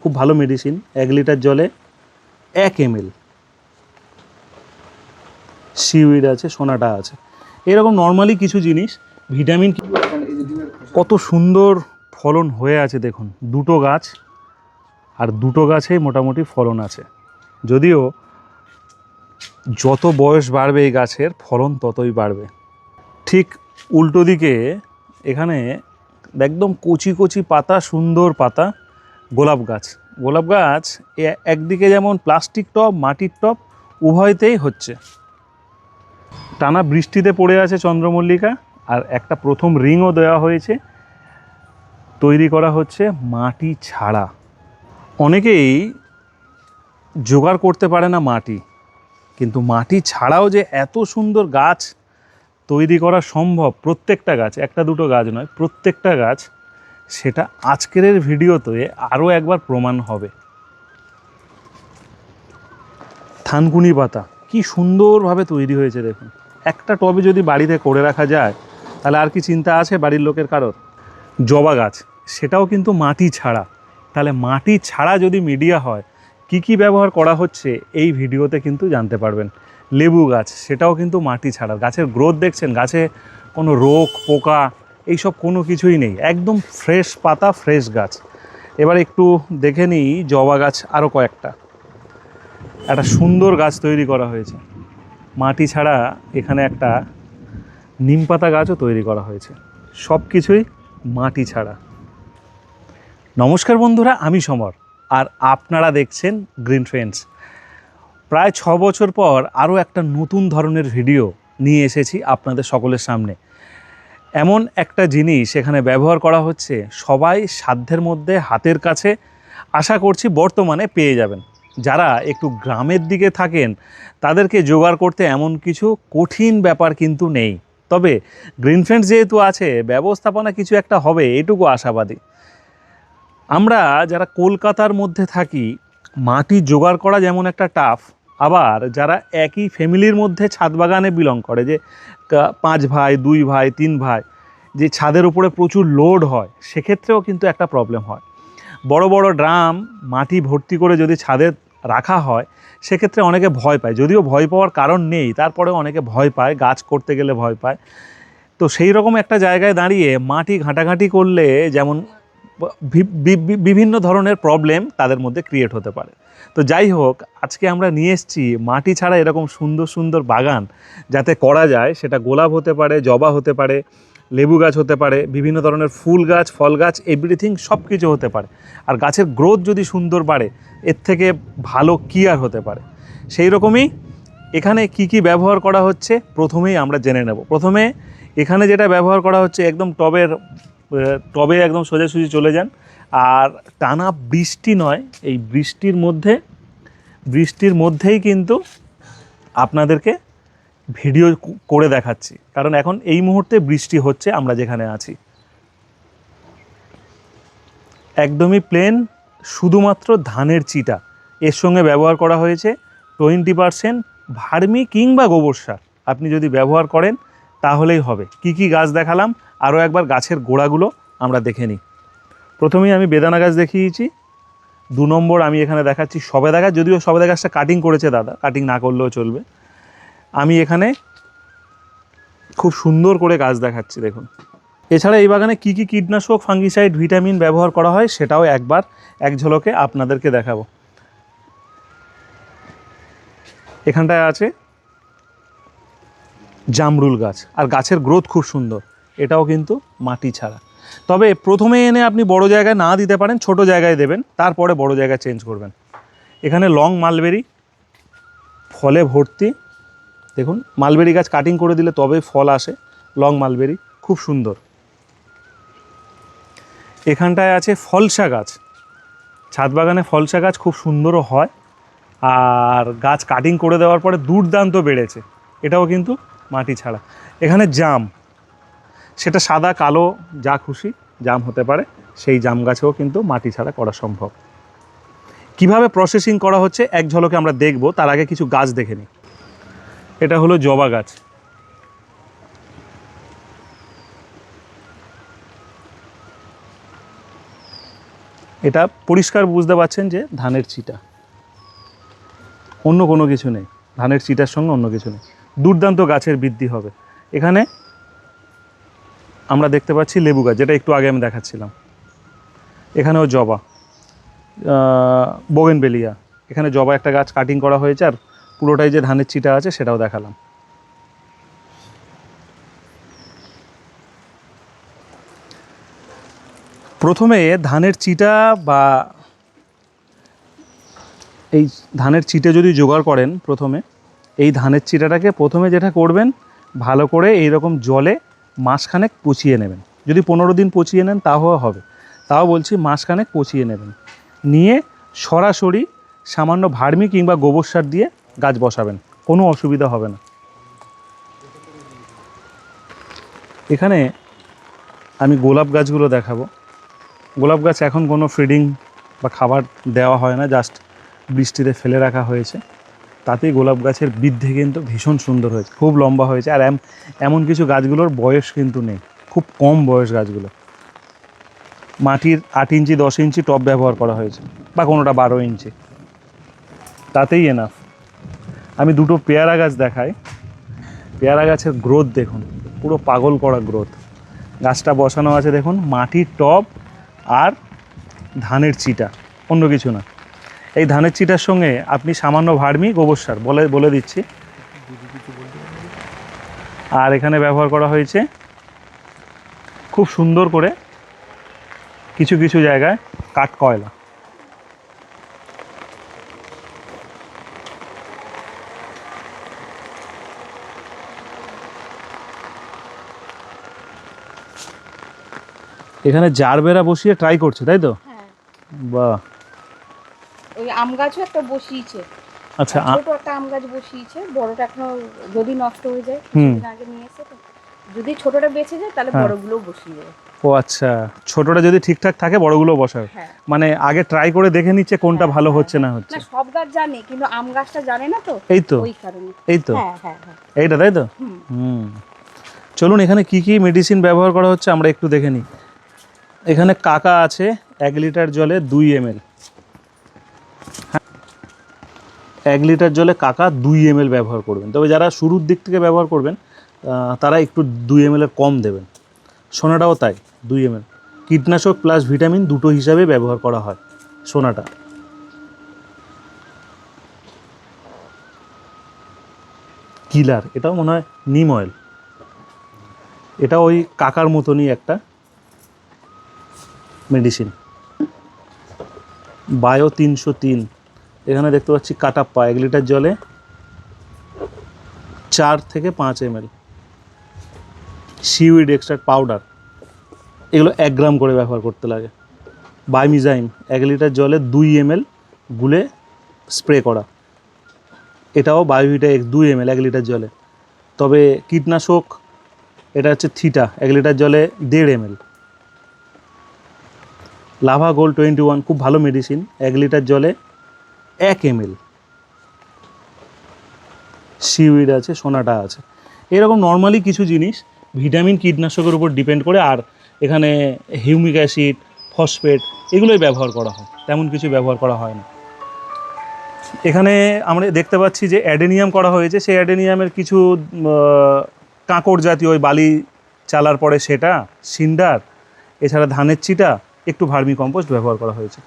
খুব ভালো মেডিসিন এক লিটার জলে এক এম এল সিউইড আছে, সোনাটা আছে। এরকম নর্মালি কিছু জিনিস ভিটামিন কত সুন্দর ফলন হয়ে আছে দেখুন। দুটো গাছ, আর দুটো গাছে মোটামুটি ফলন আছে। যদিও যত বয়স বাড়বে এই গাছের, ফলন ততই বাড়বে। ঠিক উল্টো দিকে এখানে একদম কচি কচি পাতা, সুন্দর পাতা। গোলাপ গাছ। গোলাপ গাছ একদিকে যেমন প্লাস্টিক টব মাটির টব উভয়তেই হচ্ছে। টানা বৃষ্টিতে পড়ে আছে চন্দ্রমল্লিকা আর একটা প্রথম রিংও দেওয়া হয়েছে। তৈরি করা হচ্ছে মাটি ছাড়া। অনেকেই জোগাড় করতে পারে না মাটি, কিন্তু মাটি ছাড়াও যে এত সুন্দর গাছ তৈরি করা সম্ভব প্রত্যেকটা গাছ, একটা দুটো গাছ নয়, প্রত্যেকটা গাছ সেটা আজকের ভিডিওতে আরও একবার প্রমাণ হবে। থানকুনি পাতা, কি সুন্দরভাবে তৈরি হয়েছে দেখুন। একটা টবে যদি বাড়িতে করে রাখা যায়, তাহলে আর কি চিন্তা আছে বাড়ির লোকের কারোর? জবা গাছ, সেটাও কিন্তু মাটি ছাড়া। তাহলে মাটি ছাড়া যদি মিডিয়া হয়, কি কি ব্যবহার করা হচ্ছে এই ভিডিওতে কিন্তু জানতে পারবেন। লেবু গাছ, সেটাও কিন্তু মাটি ছাড়া। গাছের গ্রোথ দেখছেন, গাছে কোনো রোগ, পোকা এইসব কোনো কিছুই নেই। একদম ফ্রেশ পাতা ফ্রেশ গাছ। এবার একটু দেখে নিই জবা গাছ আরও কয়েকটা। একটা সুন্দর গাছ তৈরি করা হয়েছে। মাটি ছাড়া এখানে একটা নিম পাতা গাছও তৈরি করা হয়েছে। সব কিছুই মাটি ছাড়া। নমস্কার বন্ধুরা, আমি সমর। আর আপনারা দেখছেন গ্রিন ফ্রেন্ডস প্রায় ছ বছর পর আরও একটা নতুন ধরনের ভিডিও নিয়ে এসেছি আপনাদের সকলের সামনে। এমন একটা জিনিস এখানে ব্যবহার করা হচ্ছে, সবাই সাধ্যের মধ্যে হাতের কাছে আশা করছি বর্তমানে পেয়ে যাবেন। যারা একটু গ্রামের দিকে থাকেন, তাদেরকে জোগাড় করতে এমন কিছু কঠিন ব্যাপার কিন্তু নেই। তবে গ্রিন ফ্রেন্ডস যেহেতু আছে, ব্যবস্থাপনা কিছু একটা হবে, এটুকু আশাবাদী। আমরা যারা কলকাতার মধ্যে থাকি, মাটি জোগাড় করা যেমন একটা টাফ আবার যারা একই ফ্যামিলির মধ্যে ছাদ বাগানে বিলং করে, যে পাঁচ ভাই, দুই ভাই, তিন ভাই, যে ছাদের উপরে প্রচুর লোড হয়, সেক্ষেত্রেও কিন্তু একটা প্রবলেম হয়। বড় বড় ড্রাম মাটি ভর্তি করে যদি ছাদে রাখা হয়, সেক্ষেত্রে অনেকে ভয় পায়। যদিও ভয় পাওয়ার কারণ নেই, তারপরেও অনেকে ভয় পায়, গাছ করতে গেলে ভয় পায়। তো সেই রকম একটা জায়গায় দাঁড়িয়ে মাটি ঘাঁটাঘাঁটি করলে যেমন বিভিন্ন ধরনের প্রবলেম তাদের মধ্যে ক্রিয়েট হতে পারে। তো যাই হোক, আজকে আমরা নিয়ে এসেছি মাটি ছাড়া এরকম সুন্দর সুন্দর বাগান যাতে করা যায়, সেটা গোলাপ হতে পারে, জবা হতে পারে, লেবু গাছ হতে পারে, বিভিন্ন ধরনের ফুল গাছ, ফল গাছ এভরিথিং সব কিছু হতে পারে। আর গাছের গ্রোথ যদি সুন্দর বাড়ে, এর থেকে ভালো কি আর হতে পারে? সেই রকমই এখানে কি কি ব্যবহার করা হচ্ছে, প্রথমেই আমরা জেনে নেব। প্রথমে এখানে যেটা ব্যবহার করা হচ্ছে, একদম টবের টবে একদম সোজাসুজি চলে যান। আর টানা বৃষ্টি নয়, এই বৃষ্টির মধ্যে, বৃষ্টির মধ্যেই কিন্তু আপনাদেরকে ভিডিও করে দেখাচ্ছি। কারণ এখন এই মুহূর্তে বৃষ্টি হচ্ছে, আমরা যেখানে আছি। একদমই প্লেন শুধুমাত্র ধানের চিটা। এর সঙ্গে ব্যবহার করা হয়েছে টোয়েন্টি পারসেন্ট ভার্মি কিংবা গোবর সার। আপনি যদি ব্যবহার করেন তাহলেই হবে। কি কি গাছ দেখালাম? আরও একবার গাছের গোড়াগুলো আমরা দেখে নিই। প্রথমেই আমি বেদানা গাছ দেখিয়েছি। দু নম্বর আমি এখানে দেখাচ্ছি সবেদা গাছ। যদিও সবেদা গাছটা কাটিং করেছে দাদা কাটিং না করলেও চলবে। আমি এখানে খুব সুন্দর করে গাছ দেখাচ্ছি, দেখুন। এছাড়া এই বাগানে কী কী কীটনাশক ফাঙ্গিসাইড ভিটামিন ব্যবহার করা হয় সেটাও একবার এক ঝলকে আপনাদেরকে দেখাবো। এখানটায় আছে জামরুল গাছ। আর গাছের গ্রোথ খুব সুন্দর। এটাও কিন্তু মাটি ছাড়া। তবে প্রথমে এনে আপনি বড় জায়গায় না দিতে পারেন, ছোট জায়গায় দেবেন, তারপরে বড় জায়গায় চেঞ্জ করবেন। এখানে লং মালবেরি ফলে ভর্তি। দেখুন মালবেরি গাছ কাটিং করে দিলে তবে ফল আসে। লং মালবেরি খুব সুন্দর। এখানটায় আছে ফলসা গাছ। ছাদ বাগানে ফলসা গাছ খুব সুন্দরও হয়। আর গাছ কাটিং করে দেওয়ার পরে দুর্দান্ত বেড়েছে। এটাও কিন্তু মাটি ছাড়া। এখানে জাম। সেটা সাদা, কালো, যা খুশি জাম হতে পারে। সেই জাম গাছেও কিন্তু মাটি ছাড়া করা সম্ভব। কীভাবে প্রসেসিং করা হচ্ছে এক ঝলকে আমরা দেখব, তার আগে কিছু গাছ দেখে নিই। এটা হলো জবা গাছ। এটা পরিষ্কার বুঝতে পারছেন যে ধানের চিটা অন্য কোনো কিছু নেই। ধানের চিটার সঙ্গে অন্য কিছু নেই। দুর্দান্ত গাছের বৃদ্ধি হবে। এখানে আমরা দেখতে পাচ্ছি লেবু গাছ, যেটা একটু আগে আমি দেখাচ্ছিলাম। এখানেও জবা বোগেনবেলিয়া। এখানে জবা একটা গাছ কাটিং করা হয়েছে আর পুরোটাই যে ধানের চিটা আছে সেটাও দেখালাম। প্রথমে ধানের চিটা বা এই ধানের চিটে যদি জোগাড় করেন প্রথমে এই ধানের চিটাটাকে প্রথমে যেটা করবেন, ভালো করে এই রকম জলে মাসখানেক পচিয়ে নেবেন। যদি পনেরো দিন পচিয়ে নেন, তাও হবে। তাও বলছি মাসখানেক পচিয়ে নেবেন। নিয়ে সরাসরি সামান্য ভার্মি কিংবা গোবর সার দিয়ে গাছ বসাবেন। কোনো অসুবিধা হবে না। এখানে আমি গোলাপ গাছগুলো দেখাবো। গোলাপ গাছ এখন কোনো ফিডিং বা খাবার দেওয়া হয় না, জাস্ট বৃষ্টিতে ফেলে রাখা হয়েছে। তাতেই গোলাপ গাছের বৃদ্ধি কিন্তু ভীষণ সুন্দর হয়েছে, খুব লম্বা হয়েছে আর এম- এমন কিছু গাছগুলোর বয়স কিন্তু নেই, খুব কম বয়স গাছগুলো। মাটির আট ইঞ্চি, দশ ইঞ্চি টব ব্যবহার করা হয়েছে, বা কোনোটা বারো ইঞ্চি। তাতেই এনাফ আমি দুটো পেয়ারা গাছ দেখাই। পেয়ারা গাছের গ্রোথ দেখুন, পুরো পাগল করা গ্রোথ গাছটা বসানো আছে দেখুন, মাটির টব আর ধানের চিটা অন্য কিছু না। এই ধানের চিটার সঙ্গে আপনি সামান্য ভার্মি গোবর সার বলে বলে দিচ্ছি। আর এখানে ব্যবহার করা হয়েছে খুব সুন্দর করে কিছু কিছু জায়গায় কাঠ কয়লা। এখানে জারবেরা বসিয়ে ট্রাই করছে তাই তো? হ্যাঁ। বাহ। আম গাছও একটা বসিয়েছে। আচ্ছা ছোট একটা আম গাছ বসিয়েছে বড়টা এখনও যদি নষ্ট হয়ে যায় কিছুদিন আগে নিয়ে এসে তো যদি ছোটটা বেঁচে যায় তাহলে হ্যাঁ। বড়গুলো বসিয়ে দেবে। ও আচ্ছা ছোটটা যদি ঠিকঠাক থাকে বড়গুলো বসাবে। হ্যাঁ। মানে আগে ট্রাই করে দেখে নিচ্ছে কোনটা হ্যাঁ, ভালো হচ্ছে না হচ্ছে। না সব গাছ জানে কিন্তু আম গাছটা জানে না তো? এই তো। ওই কারণে। এই তো। হ্যাঁ হ্যাঁ হ্যাঁ। এইটা তাই তো? হুম। হুম। চলুন এখানে কি কি মেডিসিন ব্যবহার করা হচ্ছে আমরা একটু দেখে নিই। এখানে কাকা আছে এক লিটার জলে দুই এম এল এক লিটার জলে কাকা দুই এম ব্যবহার করবেন। তবে যারা শুরুর দিক থেকে ব্যবহার করবেন তারা একটু দুই এম কম দেবেন। সোনাটাও তাই, দুই এম কীটনাশক প্লাস ভিটামিন দুটো হিসাবে ব্যবহার করা হয়, সোনাটা। কিলার, এটাও মনে হয় নিম অয়েল এটা ওই কাকার মতনই একটা মেডিসিন বায়ো তিনশো তিন। এখানে দেখতে পাচ্ছি কাটাপ্পা এক লিটার জলে চার থেকে পাঁচ M L seaweed extract powder এগুলো এক গ্রাম করে ব্যবহার করতে লাগে। বাইমিজাইম এক লিটার জলে দুই এম এল গুলে স্প্রে করা। এটাও বায়োভিটা এক, দুই এম এক লিটার জলে। তবে কীটনাশক, এটা হচ্ছে থিটা, এক লিটার জলে দেড় M Lava Gold twenty one, খুব ভালো মেডিসিন এক লিটার জলে এক এম এল সিউইড আছে, সোনাটা আছে। এরকম নর্মালি কিছু জিনিস ভিটামিন কীটনাশকের উপর ডিপেন্ড করে, আর এখানে হিউমিক অ্যাসিড ফসফেট এগুলোই ব্যবহার করা হয়। তেমন কিছু ব্যবহার করা হয় না। এখানে আমরা দেখতে পাচ্ছি যে অ্যাডেনিয়াম করা হয়েছে। সেই অ্যাডেনিয়ামের কিছু কাঁকড় জাতীয় ওই বালি চালার পরে সেটা, সিন্ডার, এছাড়া ধানের চিটা একটু ভার্মি কম্পোস্ট ব্যবহার করা হয়েছে।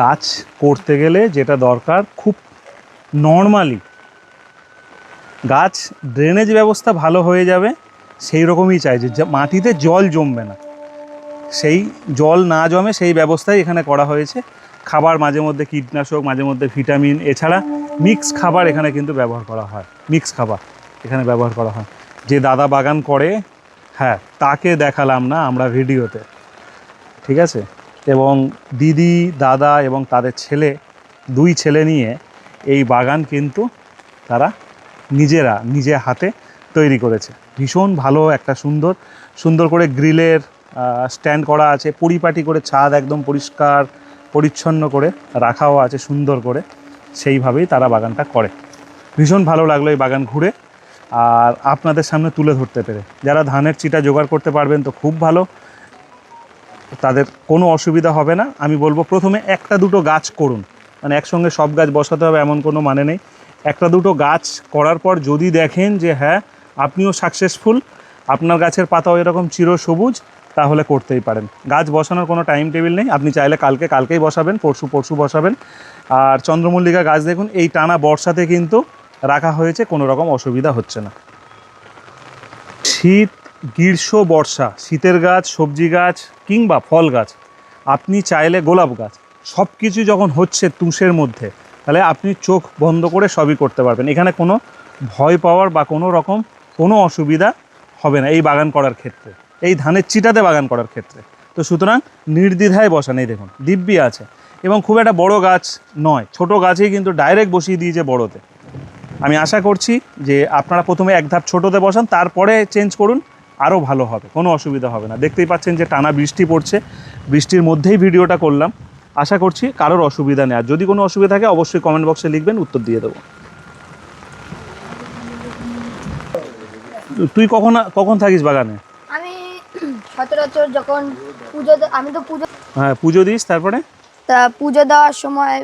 গাছ করতে গেলে যেটা দরকার, খুব নর্মালি গাছ ড্রেনেজ ব্যবস্থা ভালো হয়ে যাবে, সেই রকমই চাই যে মাটিতে জল জমবে না। সেই জল না জমে সেই ব্যবস্থাই এখানে করা হয়েছে। খাবার মাঝে মধ্যে কীটনাশক, মাঝে মধ্যে ভিটামিন, এছাড়া মিক্স খাবার এখানে কিন্তু ব্যবহার করা হয়। মিক্স খাবার এখানে ব্যবহার করা হয়। যে দাদা বাগান করে হ্যাঁ তাকে দেখালাম না আমরা ভিডিওতে। ঠিক আছে? এবং দিদি, দাদা এবং তাদের ছেলে, দুই ছেলে নিয়ে এই বাগান কিন্তু তারা নিজেরা, নিজে হাতে তৈরি করেছে। ভীষণ ভালো একটা সুন্দর সুন্দর করে গ্রিলের স্ট্যান্ড করা আছে, পরিপাটি করে ছাদ একদম পরিষ্কার, পরিচ্ছন্ন করে রাখাও আছে সুন্দর করে। সেইভাবেই তারা বাগানটা করে। ভীষণ ভালো লাগল এই বাগান ঘুরে। আর আপনাদের সামনে তুলে ধরতে পেরে। যারা ধানের চিটা জোগাড় করতে পারবেন তো খুব ভালো। তাদের কোনো অসুবিধা হবে না। আমি বলব প্রথমে একটা দুটো গাছ করুন। মানে একসঙ্গে সব গাছ বসাতে হবে এমন কোনো মানে নেই। একটা দুটো গাছ করার পর যদি দেখেন যে হ্যাঁ আপনিও সাকসেসফুল আপনার গাছের পাতাও এরকম চির সবুজ, তাহলে করতেই পারেন। গাছ বসানোর কোনো টাইম টেবিল নেই। আপনি চাইলে কালকে, কালকেই বসাবেন, পরশু পরশু বসাবেন। আর চন্দ্রমল্লিকা গাছ দেখুন, এই টানা বর্ষাতে কিন্তু রাখা হয়েছে, কোনো রকম অসুবিধা হচ্ছে না। শীত গ্রীষ্ম, বর্ষা, শীতের গাছ, সবজি গাছ কিংবা ফল গাছ, আপনি চাইলে গোলাপ গাছ সব কিছু যখন হচ্ছে তুষের মধ্যে, তাহলে আপনি চোখ বন্ধ করে সবই করতে পারবেন। এখানে কোনো ভয় পাওয়ার বা কোনো রকম কোনো অসুবিধা হবে না এই বাগান করার ক্ষেত্রে, এই ধানের চিটাতে বাগান করার ক্ষেত্রে। তো সুতরাং নির্দ্বিধায় বসান, এই দেখুন, দিব্যি আছে এবং খুব একটা বড় গাছ নয়, ছোট গাছেই কিন্তু ডাইরেক্ট বসিয়ে দিয়েছে বড়তে। আমি আশা করছি যে আপনারা প্রথমে এক ধাপ ছোটোতে বসান, তারপরে চেঞ্জ করুন আরও ভালো হবে কোনো অসুবিধা হবে না। দেখতেই পাচ্ছেন যে টানা বৃষ্টি পড়ছে বৃষ্টির মধ্যেই ভিডিওটা করলাম। আশা করছি কারোর অসুবিধা নেই। আর যদি কোনো অসুবিধা থাকে অবশ্যই কমেন্ট বক্সে লিখবেন উত্তর দিয়ে দেবো। তুই কখন কখন থাকিস বাগানে? আমি সচরাচর যখন পুজো আমি তো পুজো হ্যাঁ পুজো দিস তারপরে? তা পুজো দেওয়ার সময়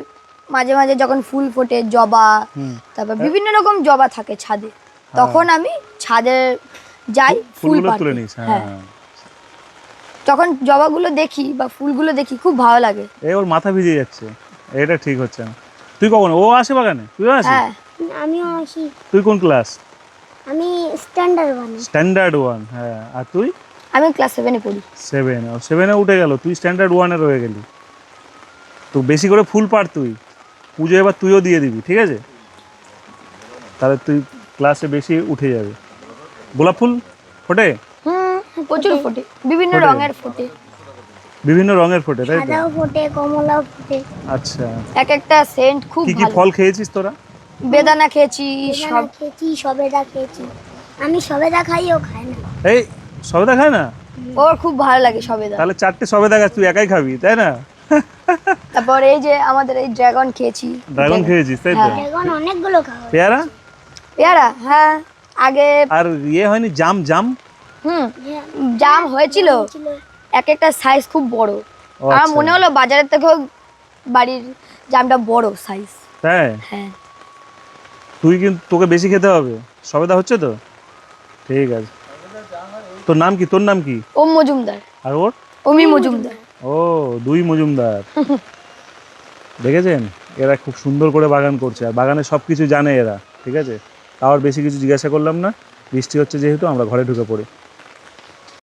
মাঝে মাঝে যখন ফুল ফোটে জবা তারপর বিভিন্ন রকম জবা থাকে ছাদে। তখন আমি ছাদে যাই ফুল পাড়তে। তুলে নিস হ্যাঁ। হ্যাঁ। তখন জবাগুলো দেখি বা ফুলগুলো দেখি খুব ভালো লাগে। এই ওর মাথা ভিজে যাচ্ছে। এটা ঠিক হচ্ছে না। তুই কখন? ও আসে বাগানে? তুই আসিস? হ্যাঁ। আমিও আসি। তুই কোন ক্লাস? আমি স্ট্যান্ডার্ড বানি স্ট্যান্ডার্ড ওয়ান হ্যাঁ। আর তুই? আমি ক্লাস সেভেনে পড়ি। সেভেন ও সেভেনে উঠে গেল। তুই স্ট্যান্ডার্ড ওয়ানে রয়ে গেলি। তো বেশি করে ফুল পার তুই। পুজো এবার তুইও দিয়ে দিবি ঠিক আছে? তাহলে তুই ক্লাসে বেশি উঠে যাবে। গোলাপ ফুল ফোটে? হুম প্রচুর ফোটে। বিভিন্ন রঙের ফোটে। বিভিন্ন রঙের ফোটে তাই তো? সাদাও ফোটে কমলাও ফোটে। আচ্ছা। এক একটা সেন্ট খুব কি কি ফল খেয়েছিস তোরা? বেদানা খেয়েছি সব। খেয়েছি সবেদা খেয়েছি। আমি সবেদা খাই ও খাই না। এই সবেদা খায় না? ওর খুব ভালো লাগে সবেদা। তাহলে চারটে সবেদা গাছ তুই একাই খাবি তাই না? তারপর এই যে আমাদের এই ড্রাগন খেয়েছি। ড্রাগন খেয়েছিস তাই তো? হ্যাঁ। এখন অনেকগুলো খাওয়া পেয়ারা? পেয়ারা হ্যাঁ। আগে আর ইয়ে হয়নি জাম জাম? হুম জাম হয়েছিল। এক একটা সাইজ খুব বড়। আমার আচ্ছা। মনে হলো বাজারের থেকেও বাড়ির জামটা বড় সাইজ তাই? হ্যাঁ। তুই কিন্তু তোকে বেশি খেতে হবে। সবেদা হচ্ছে তো? ঠিক আছে। তোর নাম কি? তোর নাম কি? ওম মজুমদার। আর ওর? অমি মজুমদার। ও দুই মজুমদার। দেখেছেন? এরা খুব সুন্দর করে বাগান করছে। আর বাগানে সব কিছু জানে এরা। ঠিক আছে? তাও আর বেশি কিছু জিজ্ঞাসা করলাম না। বৃষ্টি হচ্ছে যেহেতু আমরা ঘরে ঢুকে পড়ি।